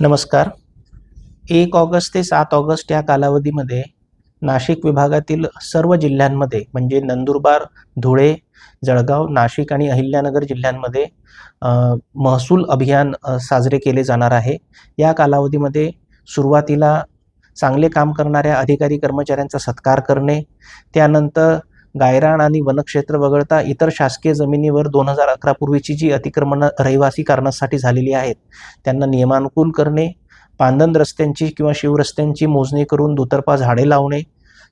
नमस्कार. एक ऑगस्ट ते सात ऑगस्ट या कालावधीमध्ये नाशिक विभागातील सर्व जिल्ह्यांमध्ये म्हणजे नंदुरबार धुळे जळगाव नाशिक आणि अहिल्यानगर जिल्ह्यांमध्ये महसूल अभियान साजरे केले जाणार आहे. या कालावधीमध्ये सुरुवातीला चांगले काम करणाऱ्या अधिकारी कर्मचाऱ्यांचा सत्कार करणे त्यानंतर गायरान आणि वनक्षेत्र वगळता इतर शासकीय जमिनीवर दोन हजार अकरा पूर्वीची जी अतिक्रमणं रहिवासी कारणासाठी झालेली आहेत त्यांना नियमानुकूल करणे पांदन रस्त्यांची किंवा शिवरस्त्यांची मोजणी करून दुतर्फा झाडे लावणे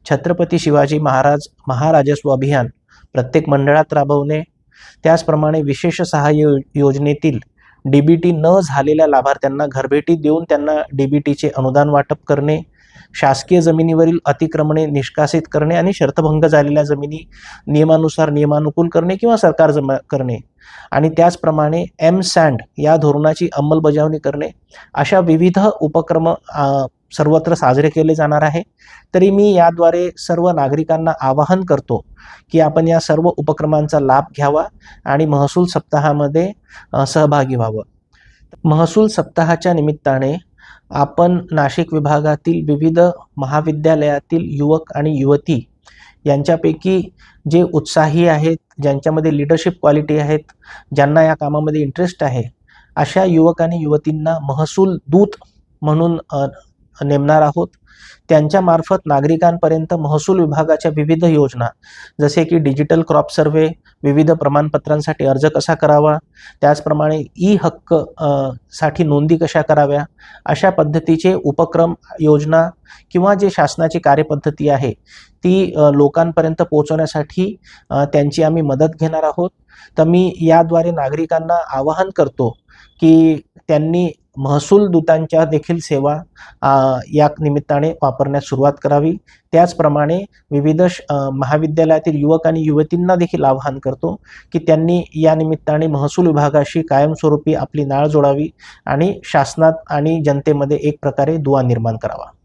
छत्रपती शिवाजी महाराज महाराजस्व अभियान प्रत्येक मंडळात राबवणे त्याचप्रमाणे विशेष सहाय्य योजनेतील डी बी टी न झालेल्या लाभार्थ्यांना घरभेटी देऊन त्यांना डी बी टीचे अनुदान वाटप करणे शासकीय जमिनीवरील अतिक्रमणे निष्कासित करणे आणि शर्तभंग झालेल्या जमिनी नियमानुसार नियमानुकूल करणे किंवा सरकार जमा करणे. आणि त्याचप्रमाणे एम सँड या धोरणाची अंमलबजावणी करणे. अशा विविध उपक्रम सर्वत्र साजरे केले जाणार आहे. तरी मी याद्वारे सर्व नागरिकांना आवाहन करतो की आपण या सर्व उपक्रमांचा लाभ घ्यावा आणि महसूल सप्ताहामध्ये सहभागी व्हावं. महसूल सप्ताहाच्या निमित्ताने आपण नाशिक विभागातील विविध महाविद्यालयातील युवक आणि युवती यांच्यापैकी जे उत्साही आहेत ज्यांच्यामध्ये लिडरशिप क्वालिटी आहेत ज्यांना या कामामध्ये इंटरेस्ट आहे अशा युवक आणि युवतींना महसूल दूत म्हणून नेमणार आहोत. त्यांच्यामार्फत नागरिकांपर्यंत महसूल विभागाच्या विविध योजना जसे की डिजिटल क्रॉप सर्वे विविध प्रमाणपत्रांसाठी अर्ज कसा करावा त्याचप्रमाणे ई हक्कसाठी नोंदी कशा कराव्या अशा पद्धतीचे उपक्रम योजना किंवा जे शासनाची कार्यपद्धती आहे ती लोकांपर्यंत पोहोचवण्यासाठी त्यांची आम्ही मदत घेणार आहोत. तर मी याद्वारे नागरिकांना आवाहन करतो की त्यांनी महसूल दूतांच्या देखील सेवा या निमित्ताने वापरण्यास सुरुवात करावी. त्याचप्रमाणे विविध श- महाविद्यालयातील युवक आणि युवतींना देखील आवाहन करतो की त्यांनी या निमित्ताने महसूल विभागाशी कायमस्वरूपी आपली नाळ जोडावी आणि शासनात आणि जनतेमध्ये एक प्रकारे दुवा निर्माण करावा.